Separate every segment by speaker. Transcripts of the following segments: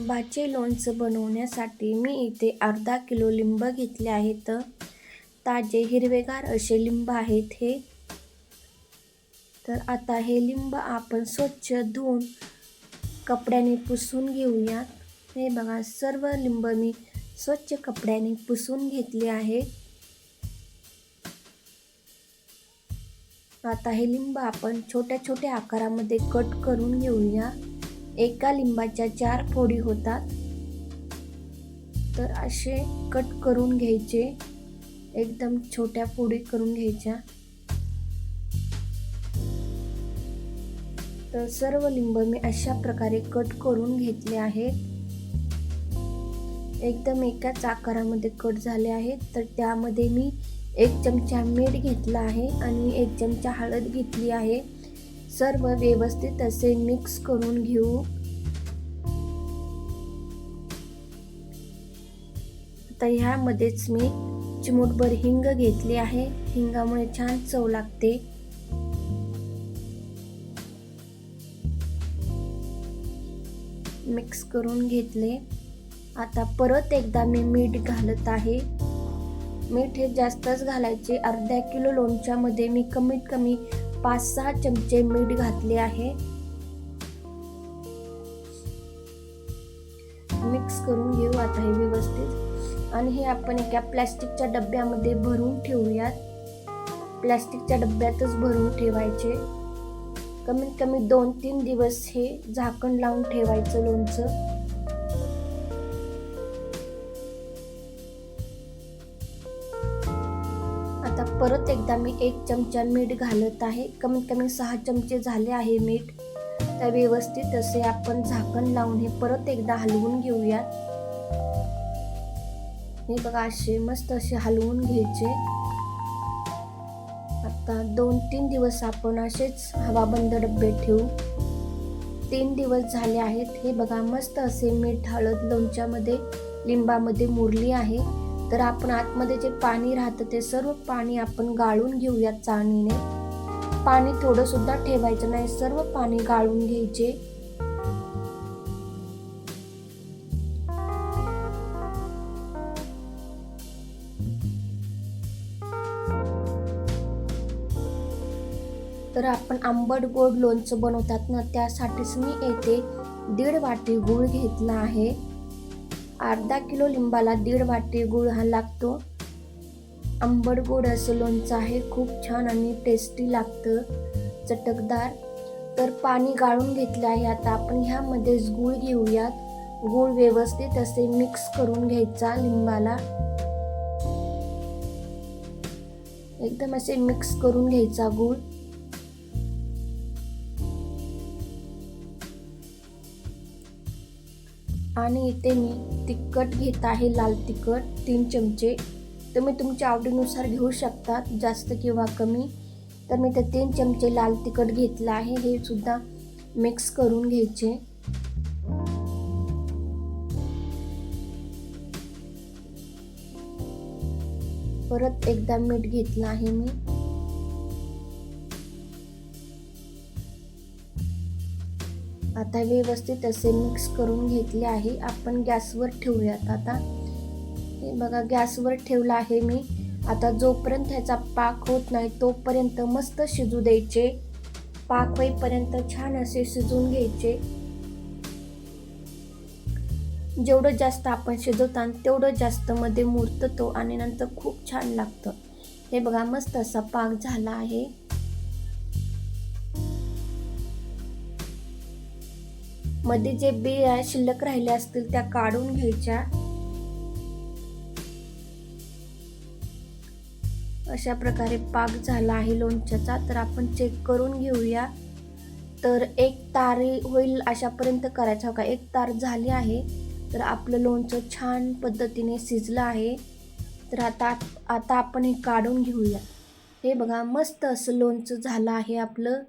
Speaker 1: बाचे लोणचं बनवण्यासाठी मी इथे अर्धा किलो लिंब घेतले आहेत. ताजे हिरवेगार असे लिंब आहेत हे. तर आता हे लिंब आपण स्वच्छ धुवून कपड्याने पुसून घेऊयात. हे बघा सर्व लिंब मी स्वच्छ कपड्याने पुसून घेतले आहे. आता हे लिंब आपण छोट्या छोट्या आकारामध्ये कट करून घेऊया. एका लिंबाच्या चार फोडी होतात. तर असे कट करून घ्यायचे. एकदम छोट्या फोडी करून घ्यायच्या. तर सर्व लिंब मी अशा प्रकारे कट करून घेतले आहेत. एकदम एकाच आकारामध्ये कट झाले आहेत. तर त्यामध्ये मी एक चमचा मीठ घेतला आहे आणि एक चमचा हळद घेतली आहे. सर्व व्यवस्थित असे मिक्स करून घेऊ. आता ह्यामध्येच मी चिमूटभर हिंग घेतली आहे. हिंगामुळे छान चव लागते. मिक्स करून घेतले. आता परत एकदा मी मीठ घालत आहे. मीठ हे जास्तच घालायचे. अर्ध्या किलो लोणच्यामध्ये मी कमीत कमी पाच सहा चमचे मीठ घातले आहे. मिक्स करून घेऊ आता हे व्यवस्थित. आणि हे आपण एका प्लॅस्टिकच्या डब्यामध्ये भरून ठेवूयात. प्लॅस्टिकच्या डब्यातच भरून ठेवायचे. कमीत कमी दोन तीन दिवस हे झाकण लावून ठेवायचं लोणचं. आता परत एकदा मी एक चमचा मीठ घालत आहे. कमीत कमी सहा चमचे झाले आहे मीठ. तर व्यवस्थित असे आपण झाकण लावून हे परत एकदा हलवून घेऊयात. हे बघा असे मस्त असे हलवून घ्यायचे. आता दोन तीन दिवस आपण असेच हवाबंद डबे ठेवू. तीन दिवस झाले आहेत. हे बघा मस्त असे मीठ हळद लोणच्यामध्ये लिंबामध्ये मुरली आहे. तर आपण आतमध्ये जे पाणी राहतं ते सर्व पाणी आपण गाळून घेऊयात चाळणीने. पाणी थोडं सुद्धा ठेवायचं नाही सर्व पाणी गाळून घ्यायचे. तर आपण आंबट गोड लोणचं बनवतात ना त्यासाठीच मी येथे दीड वाटी गूळ घेतला आहे. अर्धा किलो लिंबाला दीड वाटी गूळ हा लागतो. आंबट गोड असं लोणचं आहे खूप छान आणि टेस्टी लागतं. चटकदार. तर पाणी गाळून घेतलं आहे आता आपण ह्यामध्येच गूळ घेऊयात. गूळ व्यवस्थित असे मिक्स करून घ्यायचा लिंबाला. एकदम असे मिक्स करून घ्यायचा गूळ. आणि इथे मी तिखट घेत आहे लाल तिखट तीन चमचे. तुम्ही तुमच्या आवडीनुसार घेऊ शकतात जास्त किंवा कमी. तर मी ते तीन चमचे लाल तिखट घेतलं आहे हे सुद्धा मिक्स करून घ्यायचे. परत एकदा मीठ घेतलं आहे मी. आता व्यवस्थित असे मिक्स करून घेतले आहे. आपण गॅसवर ठेवूयात आता. हे बघा गॅसवर ठेवला आहे मी. आता जोपर्यंत ह्याचा पाक होत नाही तोपर्यंत मस्त शिजू द्यायचे. पाक होईपर्यंत छान असे शिजवून घ्यायचे. जेवढं जास्त आपण शिजवता तेवढं जास्त मध्ये मुरतं तो आणि नंतर खूप छान लागतं. हे बघा मस्त असा पाक झाला आहे. मध्ये जे बिया शिल्लक राहिल्या असतील त्या काढून घ्यायच्या. अशा प्रकारे पाक झाला आहे लोणच्याचा. तर आपण चेक करून घेऊया. तर एक तारी होईल अशापर्यंत करायचा. हो का? एक तार झाली आहे. तर आपलं लोणचं छान पद्धतीने शिजलं आहे. तर आता आता आपण हे काढून घेऊया. हे बघा मस्त असं लोणचं झालं आहे आपलं.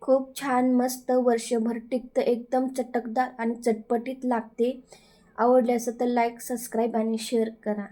Speaker 1: खूप छान मस्त वर्षभर टिकतं एकदम चटकदार आणि चटपटीत लागते. आवडले असं तर लाईक सबस्क्राईब आणि शेअर करा.